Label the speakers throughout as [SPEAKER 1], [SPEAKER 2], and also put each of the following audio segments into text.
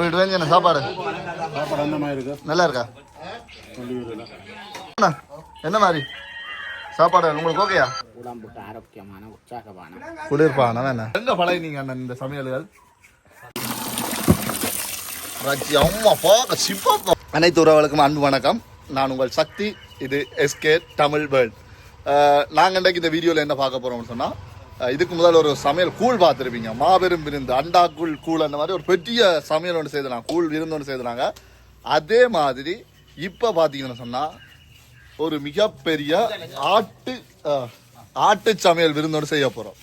[SPEAKER 1] வீட்டு வேணும் என்ன சாப்பாடு?
[SPEAKER 2] சாப்பாடு அந்த மாதிரி இருக்கு?
[SPEAKER 1] நல்லா இருக்கா என்ன மாதிரி? சாப்பாடு உங்களுக்கு ஓகேயா?
[SPEAKER 3] உடம்புக்கு ஆரோக்கியமான உற்சாகமான
[SPEAKER 1] குளிர்பான என்ன? எங்க பழகினீங்க அண்ணன் இந்த சமையல்கள்? அம்மா பார்க்க அனைத்து உறவுகளுக்கும் அன்பு வணக்கம். நான் உங்கள் சக்தி இது எஸ்கே தமிழ் வேர்ல்ட். நாங்கள் இன்றைக்கு இந்த வீடியோவில் என்ன பார்க்க போகிறோம்னு சொன்னால் இதுக்கு முதல்ல ஒரு சமையல் கூழ் பார்த்துருப்பீங்க. மாபெரும் விருந்து அண்டா கூழ் கூழ் அந்த மாதிரி ஒரு பெரிய சமையல் ஒன்று செய்தாங்க கூழ் விருந்து ஒன்று செய்தாங்க அதே மாதிரி இப்போ பார்த்தீங்கன்னு சொன்னால் ஒரு மிகப்பெரிய ஆட்டு ஆட்டு சமையல் விருந்தோடு செய்ய போகிறோம்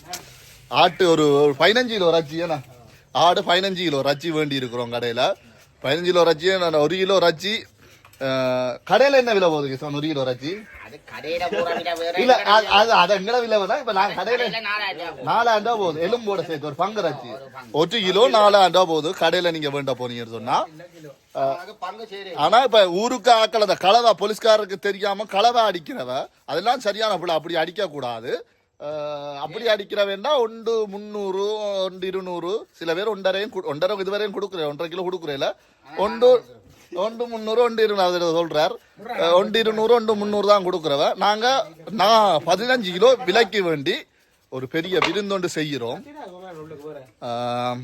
[SPEAKER 1] ஆட்டு ஒரு ஒரு பதினஞ்சு கிலோ ரச்சி ஏன்னா? ஆடு பதினஞ்சு கிலோ ரச்சி வேண்டி இருக்கிறோம் கடையில். பதினஞ்சு கிலோ ரச்சி ஒரு கிலோ ரச்சி கடையில் என்ன விலை போகுது கிஷான் ஒரு கிலோ
[SPEAKER 3] வேற
[SPEAKER 1] இல்ல அது அது எங்கட விலை வேணா? இப்ப நான் கடையில
[SPEAKER 3] நாலாயிரம்
[SPEAKER 1] ரூபா போகுது. எலும்போட சேர்த்து ஒரு பங்கு ரச்சி ஒரு கிலோ நாலாயிரம் ரூபா போகுது. கடையில நீங்க வேண்ட போனீங்கன்னு சொன்னா. ஆனா இப்ப ஊருக்கு ஆக்கள் அந்த கலவை போலீஸ்காரருக்கு தெரியாம கலவை அடிக்கிறவ அதெல்லாம் சரியான புள்ள. அப்படி அடிக்க கூடாது. அப்படி அடிக்கிற வேண்டாம் ஒன்று முந்நூறு ஒன்று இருநூறு சில பேர் ஒன்றரையும் ஒன்றரை இதுவரையும் கொடுக்குறேன் ஒன்றரை கிலோ கொடுக்குறேல. ஒன்று ஒன்று முந்நூறு ஒன்று இருநூறு அஹ், ஒன்று இருநூறு ஒன்று முந்நூறு தான் கொடுக்குறவ. நாங்க நான் பதினஞ்சு கிலோ விலைக்கு வேண்டி ஒரு பெரிய விருந்தொண்டு செய்கிறோம். ஆஹ்,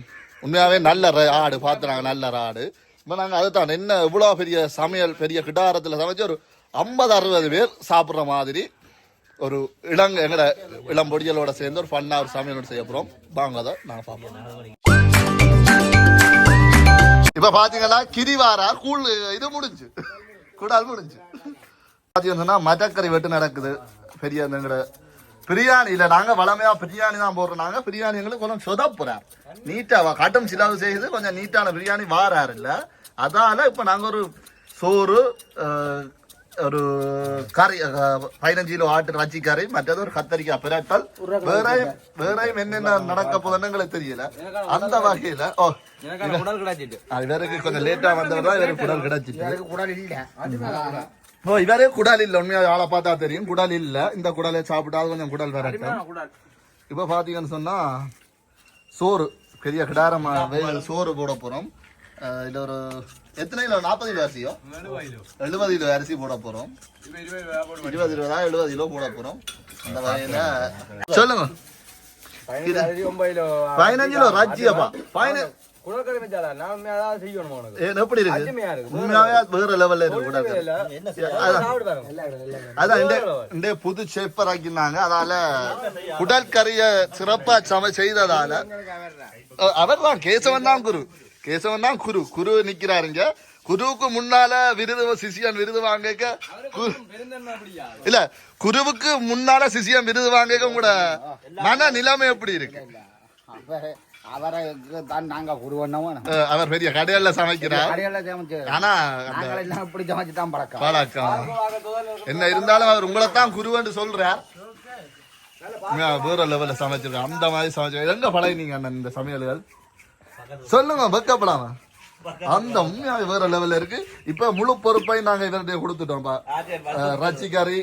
[SPEAKER 1] உண்மையாவே நல்ல ஆடு பார்த்துறாங்க நல்ல ஆடு இப்போ நாங்கள் அதுதான் என்ன இவ்வளோ பெரிய சமையல் பெரிய கிடாரத்தில் சமைச்சு ஒரு ஐம்பது அறுபது பேர் சாப்பிட்ற மாதிரி ஒரு இளங்க எங்கட இளம் பொடியலோட சேர்ந்து ஒரு ஃபன்னாக ஒரு சமையலோட செய்ய போகிறோம் வாங்க அதை நாங்கள் பார்ப்போம். இப்போ பார்த்தீங்கன்னா கிரிவாரா கூழ் இது முடிஞ்சு. கூடால் முடிஞ்சு. பார்த்தீங்கன்னா மதக்கறி வெட்டு நடக்குது. பெரிய பிரியாணி இல்ல நாங்க வளமையா பிரியாணி தான் போடுறோம். நாங்க பிரியாணி எங்களுக்கு கொஞ்சம் சொதப்புறார் நீட்டா கட்டம் கட்டும் சிலாவு கொஞ்சம் நீட்டான பிரியாணி வாரார் இல்ல. அதால இப்ப நாங்க ஒரு சோறு ஒரு அஹ், பதினஞ்சு ஆட்டு ரச்சி கறி மற்றது ஒரு கத்தரிக்காய் பிரட்டல் வேறையும் வேறையும் என்னென்ன நடக்க போதுன்னு எங்களுக்கு தெரியல அந்த வகையில ஓ இவருக்கு கொஞ்சம் லேட்டா வந்தவர் இவருக்கு குடல் கிடைச்சிட்டு ஓ இவரே குடல் இல்ல உண்மையா ஆளை பார்த்தா தெரியும் குடல் இல்ல இந்த குடலை சாப்பிட்டாலும் கொஞ்சம் குடல் வரட்டும் இப்ப பாத்தீங்கன்னு சொன்னா சோறு பெரிய கிடாரம் சோறு போட போறோம் இதுல ஒரு எத்தனை கிலோ? நாற்பது கிலோ அரிசியோ? எழுபது கிலோ அரிசி போட போறோம். இருபது இருபதா எழுபது கிலோ போட போறோம். அந்த வகையில சொல்லுங்க. பதினஞ்சு கிலோ ராஜ்ஜியப்பா. பதினஞ்சு எப்படி இருக்கு. உண்மையாவே வேற லெவல்ல இருக்கு அதான். இந்த புது ஷேப்பர் ஆக்கினாங்க. அதால குடல் கறிய சிறப்பா சமை செய்ததால அவர் தான் கேசவன் தான் குரு. கேசவன் தான் குரு. குரு நிக்கிறாருங்க. குருவுக்கு முன்னால விருது சிசியன் விருது வாங்க இல்ல குருவுக்கு முன்னால சிசியன் விருது வாங்க உங்களோட மன நிலைமை எப்படி இருக்கு?
[SPEAKER 3] அவரை
[SPEAKER 1] பெரிய கடையில சமைக்கிறார். ஆனா
[SPEAKER 3] பழக்கம்.
[SPEAKER 1] என்ன இருந்தாலும் அவர் உங்களை தான் குருவன்னு சொல்றார். வேற லெவல்ல சமைச்சிருக்காங்க அந்த மாதிரி சமைச்சு எங்க பழகினீங்க அண்ணன் இந்த சமையல்கள்? சொல்லுங்க வெக்கப்படாம. அந்த உண்மையாவே வேற லெவல்ல இருக்கு. இப்ப முழு பொறுப்பை நாங்க இவர்கிட்ட கொடுத்துட்டோம்ப்பா அஹ், ரச்சிக்கறி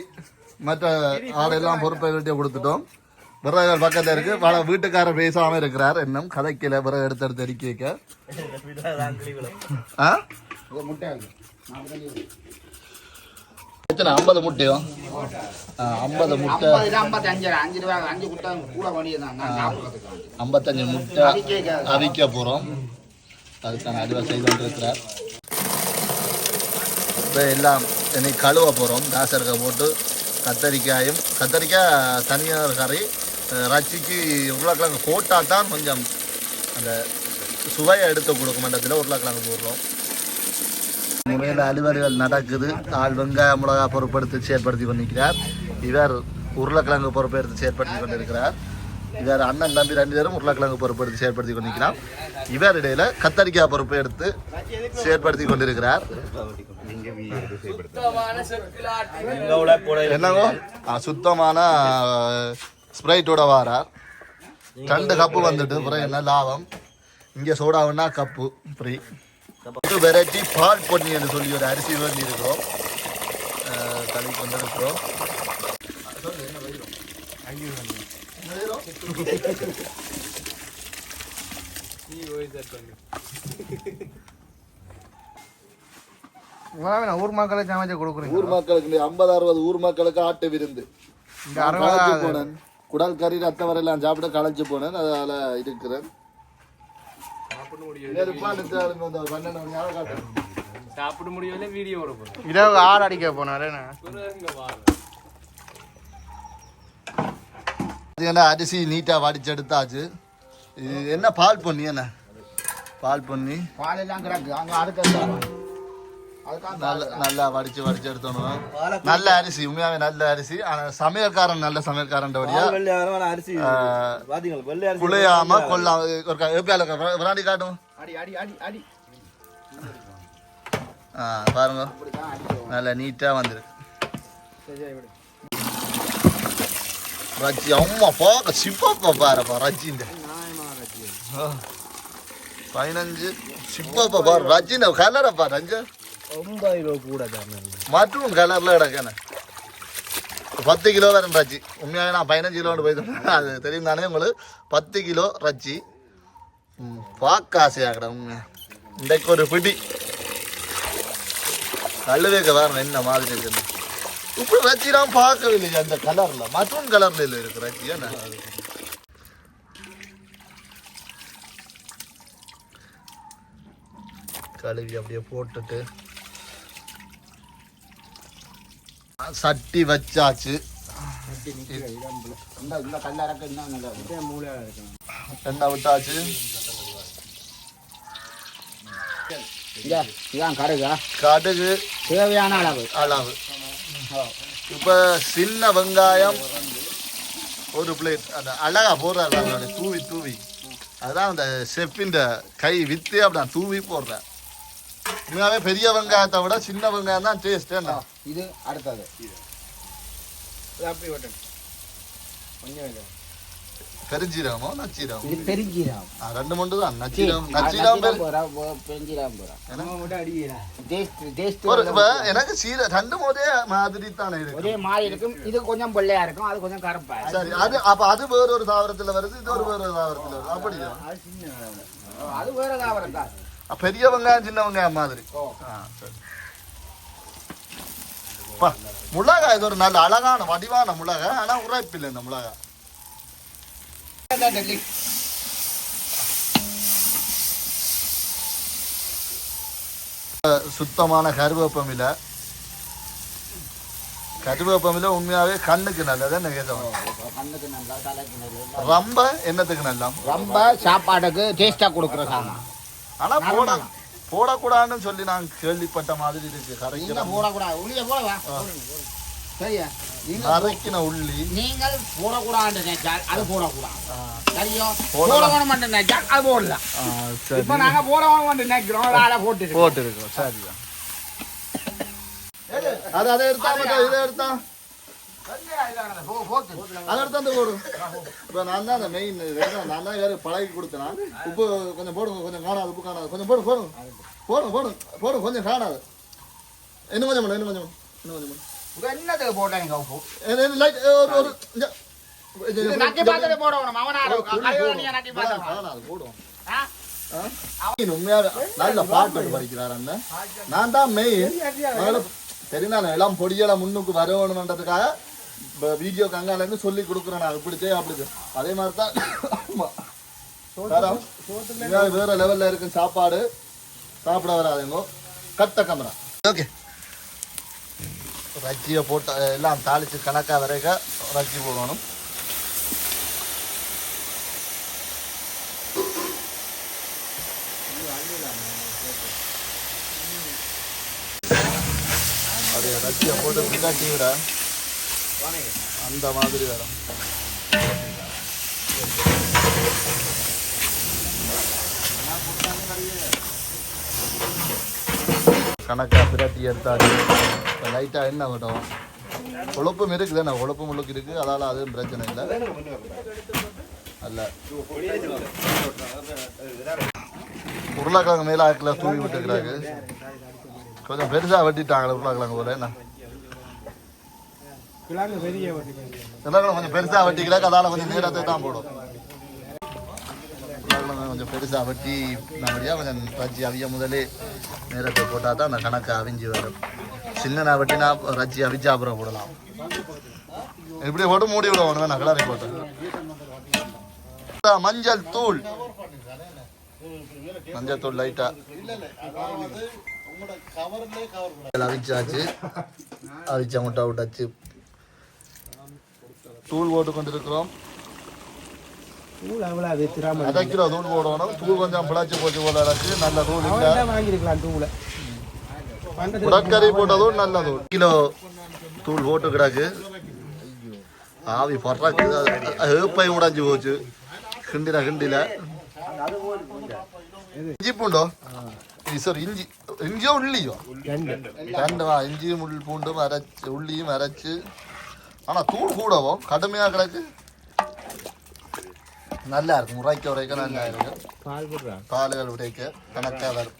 [SPEAKER 1] மற்ற ஆடெல்லாம் பொறுப்பை இவர்கிட்ட கொடுத்துட்டோம். விறகு பக்கத்துல இருக்கு? பல வீட்டுக்காரர் பேசாம இருக்கிறார். இன்னும் கதைக்கல விறகு எடுத்து எடுத்து அடிக்க எத்தனை? ஐம்பது முட்டையோ? ஐம்பது முட்டை.
[SPEAKER 3] ஐம்பத்தஞ்சு
[SPEAKER 1] முட்டை அவிக்க போகிறோம் அதுக்கான அடிவை செய்து கொண்டிருக்கிறார். இப்போ எல்லாம் இன்னைக்கு கழுவ போகிறோம் தாசருக்கை போட்டு கத்தரிக்காயும் கத்தரிக்காய் தனியார் கறி ரச்சிக்கு உருளைக்கிழங்கு போட்டால் தான் கொஞ்சம் அந்த சுவையை எடுத்து கொடுக்கும். மண்டத்தில் உருளைக்கிழங்கு போடுறோம். முறையில் அலுவல்கள் நடக்குது. ஆள் வெங்காய மிளகா பொறுப்படுத்தி செயற்படுத்தி கொண்டிருக்கிறார். இவர் உருளைக்கிழங்கு பொறுப்பெடுத்து செயற்படுத்தி கொண்டிருக்கிறார். இவர் அண்ணன் தம்பி ரெண்டு பேரும் உருளைக்கிழங்கு பொறுப்படுத்தி செயற்படுத்தி கொண்டிருக்கிறார். இவர் இடையில கத்தரிக்காய் பொறுப்பை எடுத்து செயற்படுத்தி கொண்டிருக்கிறார். என்னங்கோ? சுத்தமான ஸ்ப்ரைட்டோட வாரார். ரெண்டு கப்பு வந்துட்டு அப்புறம் என்ன லாபம்? இங்கே சோடாவுன்னா கப்பு ஃப்ரீ ஒரு வெரைட்டி பால் பொன்னின்னு சொல்லி ஒரு அரிசி வேண்டி இருக்கிறோம்.
[SPEAKER 4] இவ்வளவு நான் ஊர் மக்களை சமைச்சு கொடுக்குறீங்க
[SPEAKER 1] ஊர் மக்களுக்கு ஐம்பது அறுபது ஊர் மக்களுக்கு ஆட்டு விருந்து. போனேன். குடல் கறி ரத்த வரையெல்லாம் சாப்பிட களைச்சு போனேன். அதால இருக்கிறேன்.
[SPEAKER 5] சாப்பிட முடியல வீடியோ ஓட
[SPEAKER 4] இரவு ஆறு அடிக்க போனாரு
[SPEAKER 1] அரிசி நீட்டா வடிச்சு எடுத்தாச்சு. இது என்ன பால் பொன்னி என்ன? பால் பொன்னி.
[SPEAKER 3] பால் எல்லாம் கிடக்கு. அங்க அடுக்க
[SPEAKER 1] நல்ல நல்லா வடிச்சு வடிச்சு எடுத்தோம் நல்ல அரிசி உண்மையாவே நல்ல அரிசி. ஆனா சமையல்காரன் நல்ல சமையல்காரன்
[SPEAKER 6] அரிசி
[SPEAKER 1] குழையாம கொள்ளாம ஒரு விராண்டி காட்டும். பாருங்க. நல்லா நீட்டா வந்துருக்கு ரஜ்ஜி அம்மா பார்க்க சிப்பப்பா பாருப்பா ஆ. பதினஞ்சு. சிப்பப்பா பாரு ரஜ்ஜின கலரப்பா ரஞ்ச.
[SPEAKER 6] ஒன்பது ரூபா கூட
[SPEAKER 1] மற்றும் கலரில் கிடக்கேன பத்து கிலோ வரும் ரச்சி உண்மையாக நான் பதினஞ்சு கிலோன்னு போய் அது தெரியும் தானே உங்களுக்கு பத்து கிலோ ரச்சி ம், பார்க்க ஆசையா கிட இன்றைக்கு ஒரு பிடி கல்லுவேக்க வேற என்ன மாதிரி இருக்குது இப்படி ரச்சிலாம் பார்க்கவில்லை அந்த கலரில் மற்றும் கலரில் இல்லை இருக்கு ரஜ்ஜி என்ன கழுவி அப்படியே போட்டுட்டு சட்டி வச்சாச்சு. எண்ணெய் விட்டாச்சு.
[SPEAKER 3] இதான் கடுகா.
[SPEAKER 1] கடுகு.
[SPEAKER 3] தேவையான அளவு.
[SPEAKER 1] அளவு. இப்போ சின்ன வெங்காயம் ஒரு பிளேட் அந்த அழகா போடுறாரு தூவி தூவி. அதுதான் அந்த செஃப்பின் கை வித்தே அப்படிதான் தூவி போடுறேன். உண்மையாவே பெரிய வெங்காயத்தை விட சின்ன வெங்காயம் தான் டேஸ்ட் என்ன?
[SPEAKER 3] இது அடுத்தது.
[SPEAKER 6] அப்படி ஓட்டன் கொஞ்சம் இல்லை
[SPEAKER 1] பெருஞ்சீரகமோ நச்சீரகம்?
[SPEAKER 3] இது பெருஞ்சீரம்
[SPEAKER 1] ஆ, ரெண்டு மட்டும் தான். நச்சீரகம் நச்சீரகம் பெரு
[SPEAKER 3] பெருஞ்சீரம் போறா.
[SPEAKER 1] ஒரு எனக்கு சீர ரெண்டு போதே மாதிரி தானே இருக்கு
[SPEAKER 3] ஒரே மாதிரி இருக்கும். இது கொஞ்சம் வெள்ளையா இருக்கும் அது கொஞ்சம் கருப்பா.
[SPEAKER 1] சரி அது அப்ப அது வேற ஒரு தாவரத்துல வருது இது ஒரு வேற ஒரு தாவரத்துல வருது. அப்படியா?
[SPEAKER 3] அது வேற தாவரம் தான்.
[SPEAKER 1] அப்ப பெரிய வெங்காயம் சின்ன வெங்காயம் மாதிரி. மிளகாய் இது ஒரு நல்ல அழகான வடிவான மிளகாய் ஆனா உரைப்பில்லை இந்த மிளகாய் சுத்தமான கருவேப்பமில்லை கருவேப்பமில்லை உண்மையாவே கண்ணுக்கு நல்லது
[SPEAKER 3] கண்ணுக்கு நல்லா
[SPEAKER 1] ரொம்ப என்னத்துக்கு நல்லா
[SPEAKER 3] ரொம்ப சாப்பாடுக்கு டேஸ்டா கொடுக்குற சாமான்.
[SPEAKER 1] ஆனா போட போடக்கூடாதுன்னு சொல்லி நான் கேள்விப்பட்ட மாதிரி இருக்கு. கரைக்கிற
[SPEAKER 3] போடக்கூடாது. உள்ளே போடவா சரியா?
[SPEAKER 1] அரைக்கின உள்ளி.
[SPEAKER 3] நீங்கள் போடக்கூடாது நினைச்சால் அது போடக்கூடாது. சரியோ?
[SPEAKER 1] போடலாம்.
[SPEAKER 3] போட வேணும் மட்டும் நினைச்சால் அது போடலாம்.
[SPEAKER 1] சரி.
[SPEAKER 3] இப்ப நாங்க போட வேணும் மட்டும் நினைக்கிறோம். அதை போட்டு
[SPEAKER 1] போட்டு இருக்கோம் சரிதான். அது அதை எடுத்தா இதை எடுத்தா? அதை எடுத்தா அந்த போடும் இப்போ நான் தான் அந்த மெயின் நான் தான் வேறு பழகி கொடுத்தேன். உப்பு கொஞ்சம் போடுங்க கொஞ்சம் காணாது உப்பு காணாது. கொஞ்சம் போடும் போடும் போடும் போடும் போடும் கொஞ்சம் காணாது. இன்னும் கொஞ்சம் இன்னும் கொஞ்சம் போடும் இன்னும் கொஞ்சம் போடும்
[SPEAKER 3] என்னத்துக்கு போட்டேன் உப்பு?
[SPEAKER 1] இது- இது light, ஒரு ஒரு நல்ல பாட்டு படிக்கிறார் அண்ணன் நான் தான் மெயின் நான் எல்லாம் பொடியெல்லாம் முன்னுக்கு வரணுன்றதுக்காக வீடியோ கங்காலேருந்து சொல்லி கொடுக்குறேன் நான். இப்படி செய்ய அப்படி. அதே மாதிரி தான் வேற லெவல்ல இருக்கும் சாப்பாடு. சாப்பிட வராதுங்க. கட்ட கமரா ஓகே. ரஜ்ஜியை போட்டு எல்லாம் தாளிச்சு கணக்கா வரைக்க ரஜ்ஜி போடணும். அப்படியே ரஜ்ஜியை போட்டு பின்னாட்டி விட. அந்த மாதிரி வரும் கணக்கா பிரட்டி எடுத்தாச்சு. இப்போ லைட்டாக என்ன விடும் குழப்பம் இருக்குது என்ன? குழப்பம் முழுக்கு இருக்குது அதால் அதுவும் பிரச்சனை இல்லை. அல்ல. உருளைக்கிழங்கு மேலே ஆக்கில் தூவி விட்டுக்கிறாங்க கொஞ்சம் பெருசாக வெட்டிட்டாங்களே உருளைக்கிழங்கு போல. என்ன?
[SPEAKER 6] கிழங்கு பெரிய
[SPEAKER 1] கொஞ்சம் பெருசாக வெட்டிக்கிறாங்க அதால் கொஞ்சம் நேரத்தை தான் போடும். கொஞ்சம் பெருசாக வெட்டி நம்மடியாக கொஞ்சம் ரஜ்ஜி அவிய முதலே நேரத்தை போட்டால் தான் அந்த கணக்கு அவிஞ்சு வரும். சின்ன வெட்டினா ரஜ்ஜி அவிஞ்சு அப்புறம் போடலாம். இப்படி போட்டு மூடி ஒன்று நான் கலரை போட்டு மஞ்சள் தூள். மஞ்சள் தூள் லைட்டா அவிச்சாச்சு. அவிச்ச முட்டை விட்டாச்சு. தூள் போட்டு கொண்டிருக்கிறோம்
[SPEAKER 6] தூள் அவ்வளோ அது திராம
[SPEAKER 1] அரை கிலோ தூள் போடணும். தூள் கொஞ்சம் பிளாச்சி போச்சு போல இருக்கு. நல்ல தூள் இல்லை.
[SPEAKER 6] வாங்கியிருக்கலாம் தூளை?
[SPEAKER 1] உடற்கறி போட்டதும் நல்ல தூள். கிலோ தூள் போட்டு கிடக்கு. ஆவி பறக்கு ஏப்பை உடைஞ்சு போச்சு. கிண்டில கிண்டில. இஞ்சி பூண்டோ? சார் இஞ்சி. இஞ்சியோ உள்ளியோ? ரெண்டு. வா இஞ்சியும் உள் பூண்டும் அரைச்சு உள்ளியும் அரைச்சு ஆனா தூள் கூடவோ கடுமையா கிடக்கு. நல்லா இருக்கும். உரைக்க உரைக்க நல்லா இருக்கு.
[SPEAKER 6] பால் போடுறான்
[SPEAKER 1] பாலுகள் உடைக்க கணக்காக வரும்.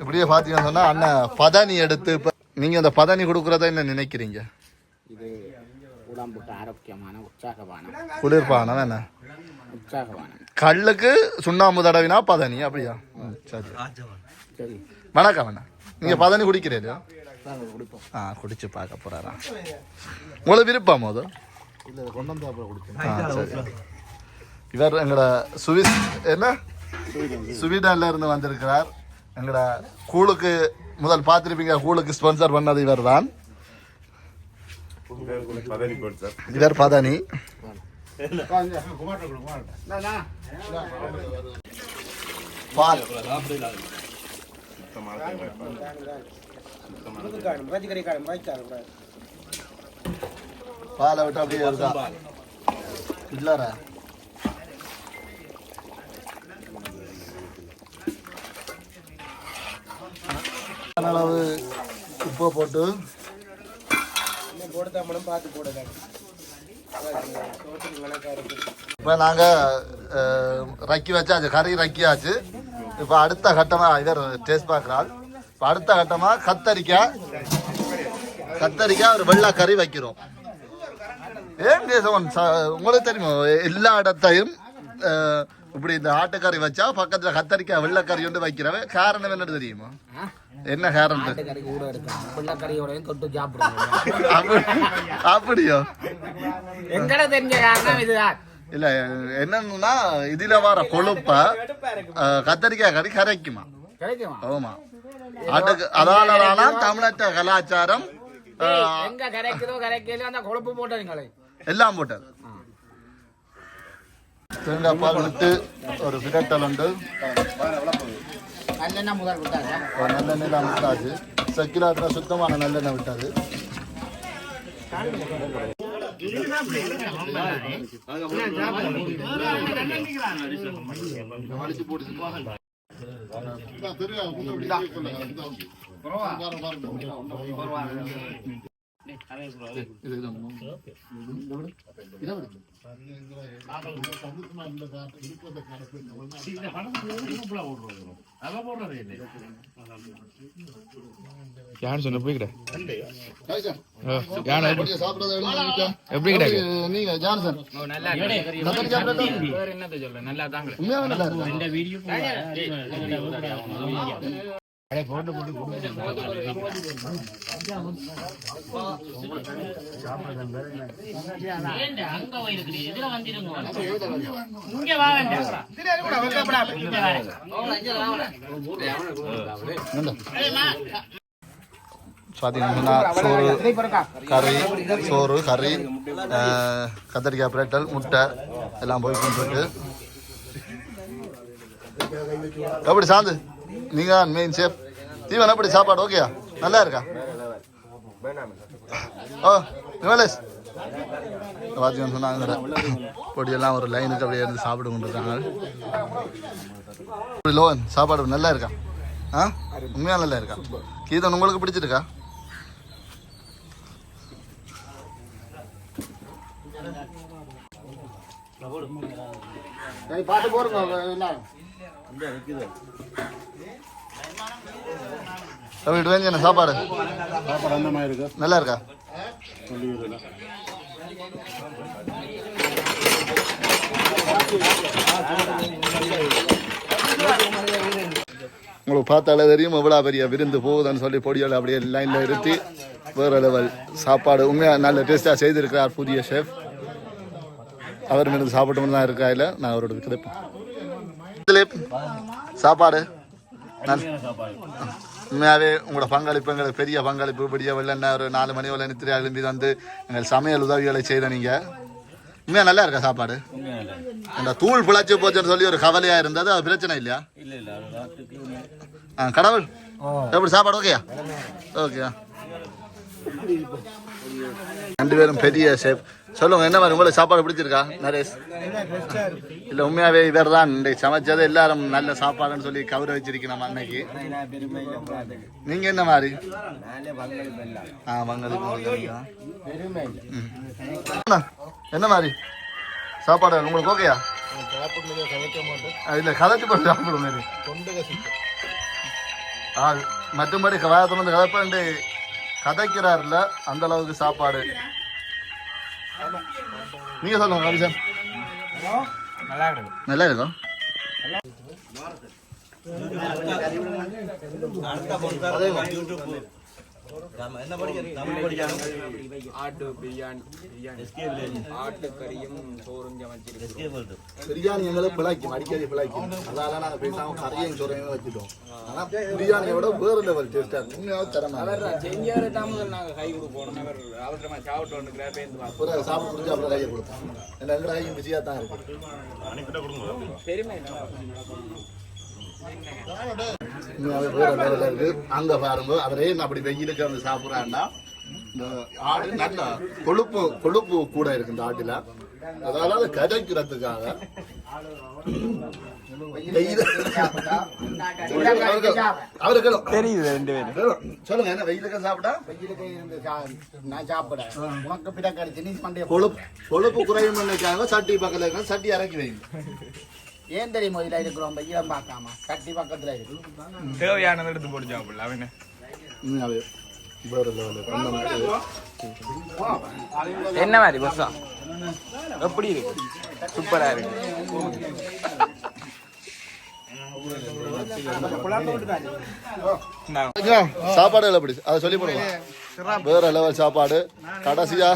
[SPEAKER 1] இப்படியே பார்த்தீங்கன்னு சொன்னா அண்ணன் பதனி எடுத்து இப்போ நீங்கள் அந்த பதனி கொடுக்குறத என்ன நினைக்கிறீங்க?
[SPEAKER 3] இது உடம்புக்கு ஆரோக்கியமான உற்சாகமான.
[SPEAKER 1] குளிர்பான வேணா
[SPEAKER 3] உற்சாகமான.
[SPEAKER 1] கல்லுக்கு சுண்ணாம்பு தடவினா பதனி அப்படியா? சரி.
[SPEAKER 3] சரி.
[SPEAKER 1] வணக்கம் வேணா நீங்கள் பதனி குடிக்கிறீங்களா ஆ குடிச்சு பார்க்க போறாரா? உங்களுக்கு விருப்பம் சரி. இவர் எங்களோட சுவிஸ் என்ன? ஸ்வீடன்ல இருந்து வந்திருக்கிறார். எங்களோட கூழுக்கு முதல் பார்த்துருப்பீங்க கூழுக்கு ஸ்பான்சர் பண்ணது இவர் தான். இவர் பதனி. பால். பாலை விட்டு அப்படியே இருக்கா? இல்லரா அளவு உப்பை போட்டு?
[SPEAKER 6] பார்த்து போடுறாங்க
[SPEAKER 1] இப்போ நாங்கள் ரக்கி வச்சாச்சு கறி ரக்கியாச்சு. இப்போ அடுத்த கட்டமாக இவர் டேஸ்ட் பார்க்குறாள் அடுத்த கட்டமாக கத்தரிக்காய். கத்தரிக்காய் ஒரு வெள்ளை கறி வைக்கிறோம். ஏன் தேசம் உங்களுக்கு தெரியுமா? எல்லா இடத்தையும் இப்படி இந்த ஆட்டுக்கறி வச்சா பக்கத்தில் கத்தரிக்காய் வெள்ளைக்கறி ஒன்று வைக்கிறவன். காரணம் என்னன்னு தெரியுமா? என்ன காரணம்? அப்படியோ?
[SPEAKER 3] எங்கட தெரிஞ்ச காரணம் இதுதான்.
[SPEAKER 1] இல்ல என்னன்னா இதுல வர கொழுப்ப கத்தரிக்காய் கறி கரைக்குமா? ஆமா. அதுக்கு அதால தமிழற்ற கலாச்சாரம்.
[SPEAKER 3] எங்க கரைக்குதோ கரைக்கலையோ அந்த கொழுப்பு போட்டதுங்களே
[SPEAKER 1] எல்லாம் போட்டது தேங்காய் பால் விட்டு ஒரு பிரட்டல் உண்டு.
[SPEAKER 3] நல்லெண்ணெய் முதல் விட்டாங்க
[SPEAKER 1] நல்லெண்ணெய் எல்லாம் விட்டாச்சு. செக்கிலாட்டில் சுத்தமான நல்லெண்ணெய் விட்டது.
[SPEAKER 5] தெரியாது யார் சொன்ன போய்கிட்ட
[SPEAKER 1] எப்படி கிடைக்கு நீங்க ஜான்சன்
[SPEAKER 3] நல்லா
[SPEAKER 1] கத்தரிக்காய் பிரட்டல் இருக்கு பார்த்தீங்கன்னா சோறு கறி சோறு கறி கத்திரிக்காய் பிரட்டல் முட்டை எல்லாம் போய் கொண்டிருக்கு எப்படி சாந்து? நீங்க மெயின் சேஃப் தீவன் எப்படி? சாப்பாடு ஓகேயா நல்லா இருக்கா? ஓ விமலேஷ் வாத்தியம் சொன்னாங்க பொடியெல்லாம் ஒரு லைனுக்கு அப்படியே இருந்து சாப்பிட்டு கொண்டிருக்காங்க லோன் சாப்பாடு நல்லா இருக்கா? ஆ? உண்மையாக நல்லா இருக்கா? கீதன் உங்களுக்கு பிடிச்சிருக்கா?
[SPEAKER 3] பாட்டு போடுங்க
[SPEAKER 1] அப்படி வேஞ்சன சாப்பாடு?
[SPEAKER 2] சாப்பாடு அந்த மாதிரி இருக்கு?
[SPEAKER 1] நல்லா இருக்கா? உங்களுக்கு பார்த்தாலே தெரியும் எவ்வளோ பெரிய விருந்து போகுதுன்னு சொல்லி பொடியால் அப்படியே லைனில் இருத்தி வேறு லெவல் சாப்பாடு. உண்மையாக நல்ல டேஸ்ட்டாக செய்திருக்கிறார் புதிய ஷெஃப் அவர் மீது சாப்பிட்டு தான் இருக்கா இல்லை? நான் அவரோட கிடைப்பேன் திலீப் சாப்பாடு? உண்மையாகவே உங்களோட பங்களிப்பு எங்களுக்கு பெரிய பங்களிப்பு. பெரிய வெள்ளண்ண ஒரு நாலு மணி வரை நித்திரை எழும்பி வந்து எங்கள் சமையல் உதவிகளை செய்த நீங்கள் உண்மையாக நல்லா இருக்கா சாப்பாடு? இந்த தூள் பிழைச்சி போச்சுன்னு சொல்லி ஒரு கவலையாக இருந்தது அது பிரச்சனை இல்லையா? ஆ கடவுள். எப்படி சாப்பாடு ஓகேயா ஓகேயா ரெண்டு பேரும் பெரிய ஷேப் சொல்லுங்க என்ன மாதிரி உங்களுக்கு சாப்பாடு பிடிச்சிருக்கா நரேஷ்? இல்ல உண்மையாவே இவர் தான் இன்றைக்கு சமைச்சது எல்லாரும் நல்ல சாப்பாடுன்னு சொல்லி கௌரவிச்சிருக்கணும் அன்னைக்கு. நீங்க என்ன மாதிரி? ஆ பங்களிப்பு என்ன மாதிரி? சாப்பாடு உங்களுக்கு ஓகேயா? இல்ல கதைச்சு போட்டு சாப்பிடும் மாதிரி ஆ மற்றபடி கவாயத்தை வந்து கதைப்பாண்டு கதைக்கிறாருல அந்த அளவுக்கு சாப்பாடு. நீங்க சொல்லுங்க கவிசன்
[SPEAKER 6] நல்லா இருக்கு
[SPEAKER 1] நல்லா இருக்கும்
[SPEAKER 3] ஆட்டு பிரியாணி ஆட்டுக்கறியும் சோறும்
[SPEAKER 1] பிரியாணி பிழைக்கும் அடிக்கடி பிழைக்கும். அதால நாங்க பேசாம கறியும் சோறையும் வச்சுட்டோம். ஆனா பிரியாணியை விட வேற லெவல் டேஸ்டா இருக்கு உண்மையாவது தரமா
[SPEAKER 3] செஞ்சாரு தாமதம் நாங்க கை கொடுப்போம். அவர் அவசரமா சாப்பிட்டு ஒன்று பேருந்து
[SPEAKER 1] ஒரு சாப்பிட்டு முடிஞ்சு அப்புறம் கையை கொடுத்தோம் எங்க எங்க கையும் பிஸியா தான் இருக்கு
[SPEAKER 3] பெருமை
[SPEAKER 1] உண்மையாவே வேற லெவல்ல இருக்கு அங்க பாருங்க அவரே அப்படி வெயிலுக்கு வந்து சாப்பிடுறான்னா இந்த ஆடு நல்ல கொழுப்பு கொழுப்பு கூட இருக்கு இந்த ஆட்டுல அதனால கதைக்கிறதுக்காக அவருக்கு
[SPEAKER 6] தெரியுது ரெண்டு பேரும்.
[SPEAKER 1] சொல்லுங்க என்ன வெயிலுக்கு சாப்பிட்டா
[SPEAKER 3] நான் சாப்பிட உனக்கு பிடக்காரி தினீஸ் பண்டைய
[SPEAKER 1] கொழுப்பு கொழுப்பு குறையும் நினைக்காங்க சட்டி பக்கத்தில் இருக்க சட்டி இறக்கி வைங்க
[SPEAKER 3] ஏன் தெரியுமோ இதுல இருக்கிறோம்? வெயிலம் பார்க்காம. கட்டி பக்கத்துல இருக்கு.
[SPEAKER 6] தேவையானதை எடுத்து போட்டு சாப்பிடலாம். அவன
[SPEAKER 1] வேற லெவலில் மாதிரி.
[SPEAKER 6] என்ன மாதிரி பஸ்ஸா எப்படி இருக்கு? சூப்பரா இருக்கு.
[SPEAKER 1] சாப்பாடு எப்படி? அதை சொல்லி போடுங்க. வேற லெவல் சாப்பாடு. கடைசியா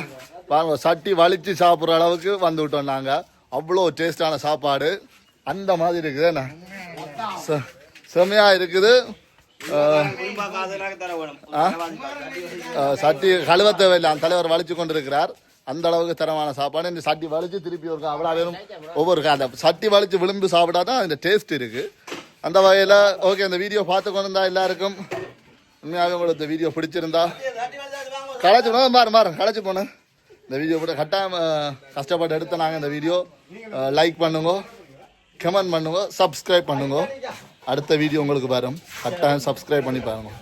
[SPEAKER 1] பாருங்க சட்டி வலிச்சு சாப்பிட்ற அளவுக்கு வந்து விட்டோம் நாங்க. அவ்வளோ டேஸ்டான சாப்பாடு. அந்த மாதிரி இருக்குது என்ன செமையா இருக்குது. ஆ? சட்டி கழுவ தேவையில்லை. அந்த தலைவர் வலிச்சு கொண்டிருக்கிறார். அந்த அளவுக்கு தரமான சாப்பாடு. இந்த சட்டி வலிச்சு திருப்பி ஒரு அவ்வளோ வேணும் ஒவ்வொரு அந்த சட்டி வலிச்சு விளிம்பு சாப்பிட்டா தான் இந்த டேஸ்ட் இருக்கு. அந்த வகையில் ஓகே இந்த வீடியோ பார்த்து கொண்டிருந்தா எல்லாருக்கும் உண்மையாக உங்களுக்கு இந்த வீடியோ பிடிச்சிருந்தா. களைச்சு போனோம் மாறு மாறு களைச்சு போனேன் இந்த வீடியோ கூட கட்டாயம் கஷ்டப்பட்டு எடுத்த நாங்கள் இந்த வீடியோ லைக் பண்ணுங்க. கமெண்ட் பண்ணுங்க சப்ஸ்கிரைப் பண்ணுங்க அடுத்த வீடியோ உங்களுக்கு வரும் கட்டாயம் சப்ஸ்கிரைப் பண்ணி பாருங்க